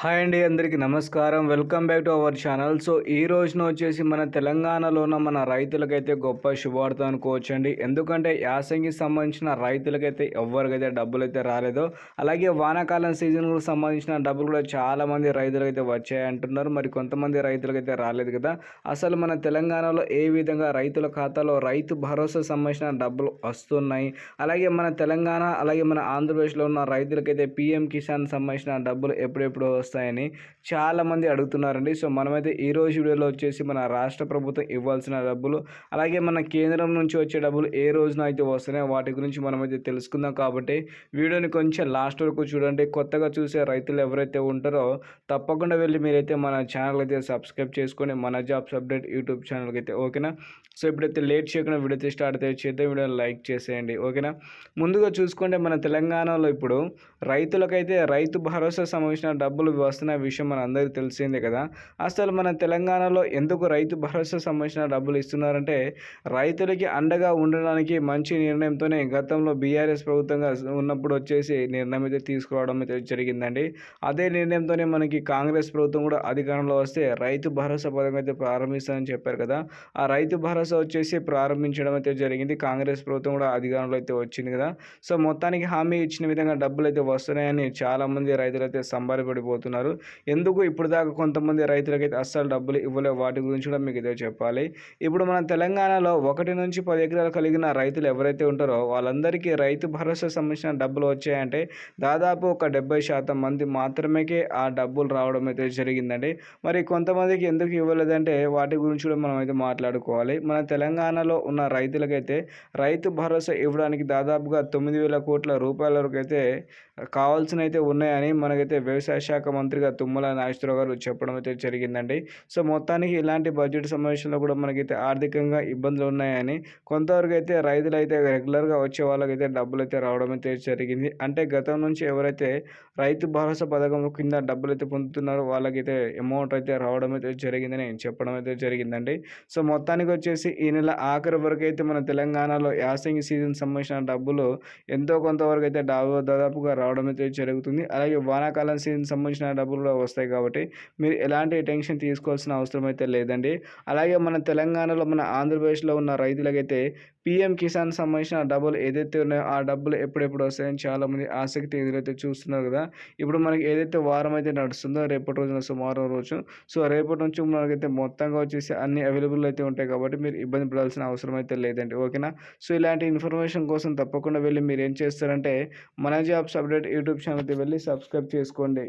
Hi అండి అందరికీ నమస్కారం. Welcome back to our channel. So ఈ రోజున వచ్చేసి మన తెలంగాణలో ఉన్న మన రైతులకైతే గొప్ప శుభవార్త అనుకోవచ్చండి. ఎందుకంటే యాసంగికి సంబంధించిన రైతులకైతే ఎవరికైతే డబ్బులు అయితే రాలేదో. అలాగే వానాకాలం సీజన్కు సంబంధించిన డబ్బులు కూడా చాలామంది రైతులకైతే వచ్చాయి అంటున్నారు. మరి కొంతమంది రైతులకైతే రాలేదు కదా. అసలు మన తెలంగాణలో ఏ విధంగా రైతుల ఖాతాలో రైతు భరోసా సంబంధించిన డబ్బులు వస్తున్నాయి? అలాగే మన తెలంగాణ అలాగే మన ఆంధ్రప్రదేశ్లో ఉన్న రైతులకైతే పిఎం కిసాన్ సంబంధించిన డబ్బులు ఎప్పుడెప్పుడు వస్తాయని చాలామంది అడుగుతున్నారండి. సో మనమైతే ఈ రోజు వీడియోలో వచ్చేసి మన రాష్ట్ర ప్రభుత్వం ఇవ్వాల్సిన డబ్బులు అలాగే మన కేంద్రం నుంచి వచ్చే డబ్బులు ఏ రోజున అయితే వస్తున్నాయో వాటి గురించి మనమైతే తెలుసుకుందాం. కాబట్టి వీడియోని కొంచెం లాస్ట్ వరకు చూడండి. కొత్తగా చూసే రైతులు ఎవరైతే ఉంటారో తప్పకుండా వెళ్ళి మీరైతే మన ఛానల్ అయితే సబ్స్క్రైబ్ చేసుకొని మన జాబ్స్ అప్డేట్ యూట్యూబ్ ఛానల్కి అయితే ఓకేనా? సో ఇప్పుడైతే లేట్ చేయకుండా వీడియో అయితే స్టార్ట్ అయితే చేద్దాం. వీడియోని లైక్ చేసేయండి. ఓకేనా? ముందుగా చూసుకుంటే మన తెలంగాణలో ఇప్పుడు రైతులకైతే రైతు భరోసా సంబంధించిన డబ్బులు వస్తున్న విషయం మన అందరికీ తెలిసిందే కదా. అసలు మన తెలంగాణలో ఎందుకు రైతు భరోసా సంబంధించిన డబ్బులు ఇస్తున్నారంటే రైతులకి అండగా ఉండడానికి మంచి నిర్ణయంతోనే గతంలో బీఆర్ఎస్ ప్రభుత్వంగా ఉన్నప్పుడు వచ్చేసి నిర్ణయం అయితే తీసుకురావడం అయితే జరిగిందండి. అదే నిర్ణయంతోనే మనకి కాంగ్రెస్ ప్రభుత్వం కూడా అధికారంలో వస్తే రైతు భరోసా పథకం అయితే ప్రారంభిస్తానని చెప్పారు కదా. ఆ రైతు భరోసా వచ్చేసి ప్రారంభించడం అయితే జరిగింది. కాంగ్రెస్ ప్రభుత్వం కూడా అధికారంలో అయితే వచ్చింది కదా. సో మొత్తానికి హామీ ఇచ్చిన విధంగా డబ్బులు అయితే వస్తున్నాయని చాలామంది రైతులు అయితే సంబరపడిపోతున్నారు. ఎందుకు ఇప్పుడు దాకా కొంతమంది రైతులకైతే అస్సలు డబ్బులు ఇవ్వలేవు? వాటి గురించి కూడా మీకు ఇదే చెప్పాలి. ఇప్పుడు మన తెలంగాణలో ఒకటి నుంచి పది ఎకరాలు కలిగిన రైతులు ఎవరైతే ఉంటారో వాళ్ళందరికీ రైతు భరోసా సంబంధించిన డబ్బులు వచ్చాయంటే దాదాపు ఒక డెబ్బై శాతం మంది మాత్రమే ఆ డబ్బులు రావడం అయితే జరిగిందండి. మరి కొంతమందికి ఎందుకు ఇవ్వలేదంటే వాటి గురించి కూడా మనం అయితే మాట్లాడుకోవాలి. మన తెలంగాణలో ఉన్న రైతులకైతే రైతు భరోసా ఇవ్వడానికి దాదాపుగా తొమ్మిది వేల కోట్ల రూపాయల వరకు అయితే కావాల్సిన అయితే ఉన్నాయని మనకైతే వ్యవసాయ శాఖ మంత్రిగా తుమ్మల నాగేశ్వరరావు గారు చెప్పడం అయితే జరిగిందండి. సో మొత్తానికి ఇలాంటి బడ్జెట్ సమావేశంలో కూడా మనకైతే ఆర్థికంగా ఇబ్బందులు ఉన్నాయని కొంతవరకు అయితే రైతులు అయితే రెగ్యులర్గా వచ్చే వాళ్ళకైతే డబ్బులు అయితే రావడం అయితే జరిగింది. అంటే గతం నుంచి ఎవరైతే రైతు భరోసా పథకం కింద డబ్బులు అయితే పొందుతున్నారో వాళ్ళకైతే అమౌంట్ అయితే రావడం అయితే జరిగిందని చెప్పడం అయితే జరిగిందండి. సో మొత్తానికి వచ్చేసి ఈ నెల ఆఖరి వరకు అయితే మన తెలంగాణలో యాసంగి సీజన్ సంబంధించిన డబ్బులు ఎంతో కొంతవరకు అయితే దాదాపుగా రావడం అయితే జరుగుతుంది. అలాగే వానాకాలం సీజన్ సంబంధించిన డబ్బులు కూడా వస్తాయి కాబట్టి మీరు ఎలాంటి టెన్షన్ తీసుకోవాల్సిన అవసరం అయితే లేదండి. అలాగే మన తెలంగాణలో మన ఆంధ్రప్రదేశ్లో ఉన్న రైతులకైతే పిఎం కిసాన్ సంబంధించిన డబ్బులు ఏదైతే ఉన్నాయో ఆ డబ్బులు ఎప్పుడెప్పుడు వస్తాయని చాలామంది ఆసక్తి ఎదురైతే చూస్తున్నారు కదా. ఇప్పుడు మనకి ఏదైతే వారం అయితే నడుస్తుందో రేపటి రోజున సుమారు రోజు. సో రేపటి నుంచి మనకైతే మొత్తంగా వచ్చేసి అన్ని అవైలబుల్ అయితే ఉంటాయి కాబట్టి మీరు ఇబ్బంది పడాల్సిన అవసరం అయితే లేదండి. ఓకేనా? సో ఇలాంటి ఇన్ఫర్మేషన్ కోసం తప్పకుండా వెళ్ళి మీరు ఏం చేస్తారంటే మన జాబ్స్ అప్డేట్ యూట్యూబ్ ఛానల్కి వెళ్ళి సబ్స్క్రైబ్ చేసుకోండి.